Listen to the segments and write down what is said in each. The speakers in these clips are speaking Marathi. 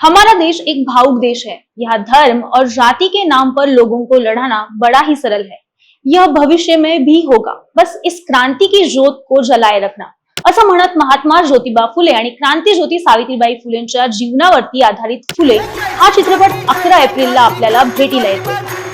हमारा देश एक भावुक देश है। यहाँ धर्म और जाति के नाम पर लोगों को लड़ाना बड़ा ही सरल है। यह भविष्य में भी होगा। बस इस क्रांती की ज्योत को जलाए रखना। असं म्हणत महात्मा ज्योतिबा फुले आणि क्रांती ज्योती सावित्रीबाई फुलेंच्या जीवनावरती आधारित फुले हा चित्रपट अकरा एप्रिलला आपल्याला भेटीला येतो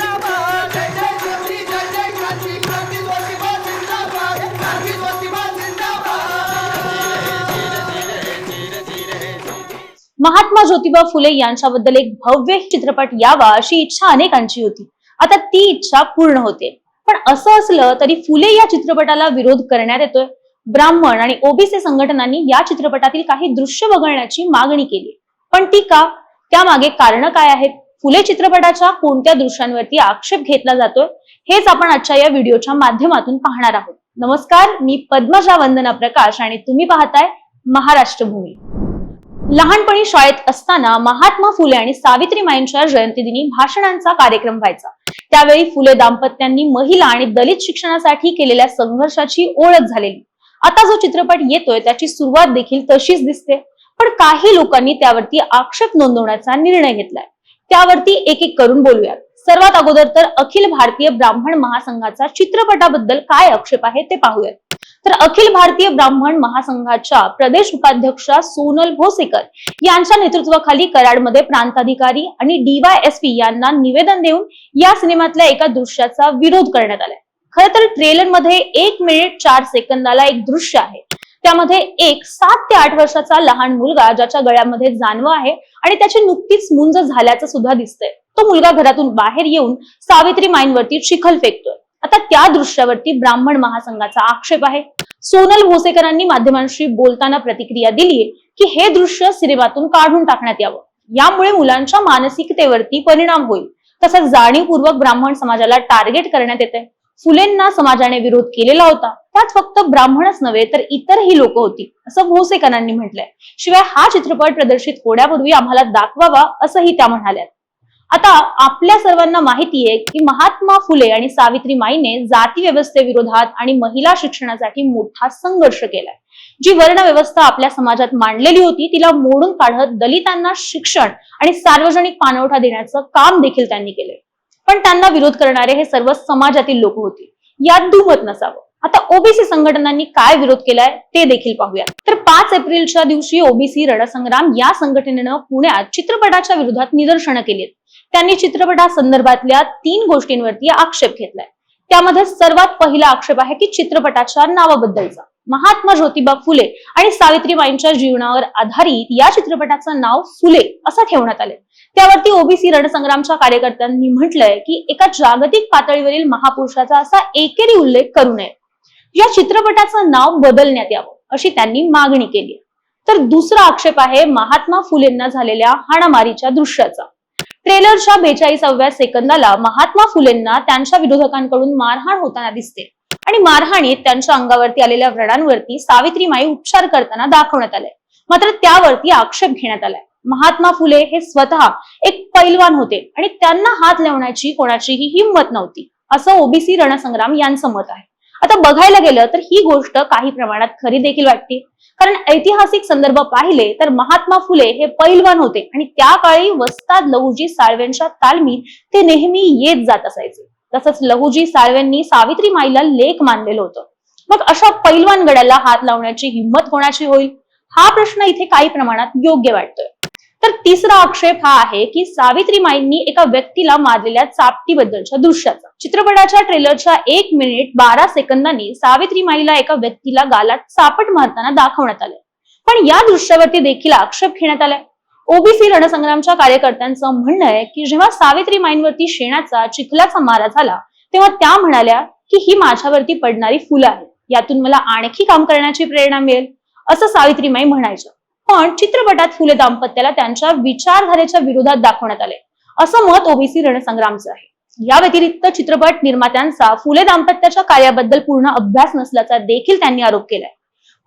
महात्मा ज्योतिबा फुले यांच्याबद्दल एक भव्य चित्रपट यावा अशी इच्छा अनेकांची होती. आता ती इच्छा पूर्ण होते. पण असं असलं तरी फुले या चित्रपटाला विरोध करण्यात येतोय. ब्राह्मण आणि ओबीसी संघटनांनी या चित्रपटातील काही दृश्य वगळण्याची मागणी केली. पण ती का? त्यामागे कारण काय आहेत? फुले चित्रपटाच्या कोणत्या दृश्यांवरती आक्षेप घेतला जातोय? हेच आपण आजच्या या व्हिडिओच्या माध्यमातून पाहणार आहोत. नमस्कार मी पद्मजा वंदना प्रकाश आणि तुम्ही पाहताय महाराष्ट्र भूमी लहानपणी शाळेत असताना महात्मा फुले आणि सावित्रीमाईंच्या जयंतीदिनी भाषणांचा कार्यक्रम व्हायचा. त्यावेळी फुले दाम्पत्यांनी महिला आणि दलित शिक्षणासाठी केलेल्या संघर्षाची ओळख झालेली. आता जो चित्रपट येतोय त्याची सुरुवात देखील तशीच दिसते. पण काही लोकांनी त्यावरती आक्षेप नोंदवण्याचा निर्णय घेतलाय. त्यावरती एक एक करून बोलूयात. सर्वात अगोदर तर अखिल भारतीय ब्राह्मण महासंघाचा चित्रपटाबद्दल काय आक्षेप आहे ते पाहूयात. तर अखिल भारतीय ब्राह्मण महासंघाच्या प्रदेश उपाध्यक्षा सोनल भोसेकर यांच्या नेतृत्वाखाली कराडमध्ये प्रांताधिकारी आणि डीवायएसपी यांना निवेदन देऊन या सिनेमातल्या एका दृश्याचा विरोध करण्यात आलाय. खर तर ट्रेलरमध्ये एक मिनिट चार सेकंदाला एक दृश्य आहे. त्यामध्ये एक सात ते आठ वर्षाचा लहान मुलगा ज्याच्या गळ्यामध्ये जानवं आहे आणि त्याची नुकतीच मुंज झाल्याचं सुद्धा दिसतंय. तो मुलगा घरातून बाहेर येऊन सावित्री माईंवरती चिखल फेकतोय. आता त्या दृश्यावरती ब्राह्मण महासंघाचा आक्षेप आहे. सोनल भोसेकरांनी माध्यमांशी बोलताना प्रतिक्रिया दिली की हे दृश्य सिनेमातून काढून टाकण्यात यावं. यामुळे मुलांच्या मानसिकतेवरती परिणाम होईल. तसंच जाणीवपूर्वक ब्राह्मण समाजाला टार्गेट करण्यात येते फुलेंना समाजाने विरोध केलेला होता. त्यात फक्त ब्राह्मणच नव्हे तर इतरही लोक होती असं भोसेकरांनी म्हटलंय. शिवाय हा चित्रपट प्रदर्शित होण्यापूर्वी आम्हाला दाखवावा असंही त्या म्हणाल्या आता आपल्या सर्वांना माहिती आहे की महात्मा फुले आणि सावित्री माईने जाती व्यवस्थेविरोधात आणि महिला शिक्षणासाठी मोठा संघर्ष केलाय. जी वर्ण व्यवस्था आपल्या समाजात मांडलेली होती तिला मोडून काढत दलितांना शिक्षण आणि सार्वजनिक पाणवठा देण्याचं काम देखील त्यांनी केले पण त्यांना विरोध करणारे हे सर्व समाजातील लोक होते. यात दुमत नसावं. आता ओबीसी संघटनांनी काय विरोध केलाय ते देखील पाहूया तर पाच एप्रिलच्या दिवशी ओबीसी रणसंग्राम या संघटनेनं पुण्यात चित्रपटाच्या विरोधात निदर्शनं केली त्यांनी चित्रपटासंदर्भातल्या तीन गोष्टींवरती आक्षेप घेतलाय. त्यामध्ये सर्वात पहिला आक्षेप आहे की चित्रपटाच्या नावाबद्दलचा. महात्मा ज्योतिबा फुले आणि सावित्रीबाईंच्या जीवनावर आधारित या चित्रपटाचं नाव फुले असं ठेवण्यात आले त्यावरती ओबीसी रणसंग्रामच्या कार्यकर्त्यांनी म्हटलंय की एका जागतिक पातळीवरील महापुरुषाचा असा एकेरी उल्लेख करू नये. या चित्रपटाचं नाव बदलण्यात यावं अशी त्यांनी मागणी केली तर दुसरा आक्षेप आहे महात्मा फुलेंना झालेल्या हाणामारीच्या दृश्याचा. ट्रेलरच्या बेचाळीसाव्या सेकंदाला महात्मा फुलेंना त्यांच्या विरोधकांकडून मारहाण होताना दिसते आणि मारहाणीत त्यांच्या अंगावरती आलेल्या व्रणांवरती सावित्रीमाई उपचार करताना दाखवण्यात आलंय. मात्र त्यावरती आक्षेप घेण्यात आलाय. महात्मा फुले हे स्वतः एक पैलवान होते आणि त्यांना हात लावण्याची कोणाचीही हिंमत नव्हती. असं ओबीसी रणसंग्राम यांचं मत आहे. आता बघायला गेलं तर ही गोष्ट काही प्रमाणात खरी देखील वाटते. कारण ऐतिहासिक संदर्भ पाहिले तर महात्मा फुले हे पैलवान होते आणि त्या काळी वस्ताद लहुजी साळवेंच्या तालमीत ते नेहमी येत जात असायचे. तसंच लहुजी साळवेंनी सावित्री माईला लेख मानलेलं होतं. मग अशा पैलवान गडाला हात लावण्याची हिंमत कोणाची होईल? हा प्रश्न इथे काही प्रमाणात योग्य वाटतोय. तर तिसरा आक्षेप हा आहे की सावित्री माईंनी एका व्यक्तीला मारलेल्या चापटीबद्दलच्या दृश्याचा. चित्रपटाच्या ट्रेलरच्या एक मिनिट बारा सेकंदांनी सावित्री माईला एका व्यक्तीला गालात चापट मारताना दाखवण्यात आले. पण या दृश्यावरती देखील आक्षेप घेण्यात आलाय. ओबीसी रणसंग्रामच्या कार्यकर्त्यांचं म्हणणं आहे की जेव्हा सावित्री माईंवरती शेणाचा चिखलाचा मारा झाला तेव्हा त्या म्हणाल्या की ही माझ्यावरती पडणारी फुलं आहेत. यातून मला आणखी काम करण्याची प्रेरणा मिळेल असं सावित्री माई म्हणायच्या. पण चित्रपटात फुले दाम्पत्याला त्यांच्या विचारधारेच्या विरोधात दाखवण्यात आले. असं मत ओबीसी रणसंग्रामचं आहे. या व्यतिरिक्त चित्रपट निर्मात्यांचा फुले दाम्पत्याच्या कार्याबद्दल पूर्ण अभ्यास नसल्याचा देखील त्यांनी आरोप केलाय.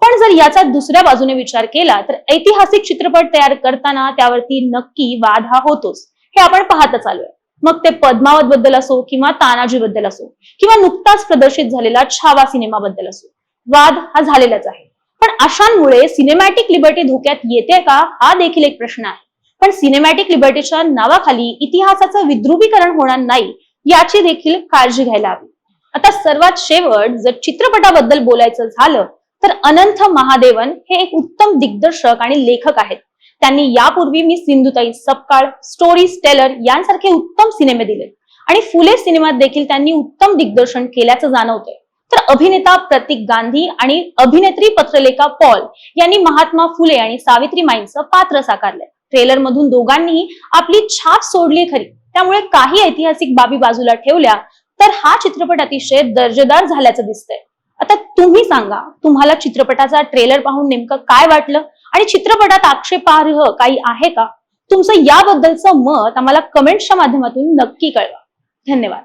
पण जर याचा दुसऱ्या बाजूने विचार केला तर ऐतिहासिक चित्रपट तयार करताना त्यावरती नक्की वाद हा होतोच. हे आपण पाहतच आलोय. मग ते पद्मावत बद्दल असो किंवा तानाजी बद्दल असो किंवा नुकताच प्रदर्शित झालेला छावा सिनेमाबद्दल असो वाद हा झालेलाच आहे. पण अशांमुळे सिनेमॅटिक लिबर्टी धोक्यात येते का? हा देखील एक प्रश्न आहे. पण सिनेमॅटिक लिबर्टीच्या नावाखाली इतिहासाचं विद्रुपीकरण होणार नाही याची देखील काळजी घ्यायला हवी. आता सर्वात शेवट जर चित्रपटाबद्दल बोलायचं झालं तर अनंत महादेवन हे एक उत्तम दिग्दर्शक आणि लेखक आहेत. त्यांनी यापूर्वी मी सिंधुताई सपकाळ स्टोरी स्टेलर यांसारखे उत्तम सिनेमे दिले. आणि फुले सिनेमात देखील त्यांनी उत्तम दिग्दर्शन केल्याचं जाणवतंय. तर अभिनेता प्रतीक गांधी आणि अभिनेत्री पत्रलेखा पॉल यांनी महात्मा फुले आणि सावित्री माईंचं पात्र साकारलंय. ट्रेलर मधून दोघांनी आपली छाप सोडली खरी. त्यामुळे काही ऐतिहासिक बाबी बाजूला ठेवल्या तर हा चित्रपट अतिशय दर्जेदार झाल्याचं दिसतंय. आता तुम्ही सांगा तुम्हाला चित्रपटाचा ट्रेलर पाहून नेमकं काय वाटलं? आणि चित्रपटात आक्षेपार्ह काही आहे का? तुमचं याबद्दलचं मत आम्हाला कमेंट्सच्या माध्यमातून नक्की कळवा. धन्यवाद.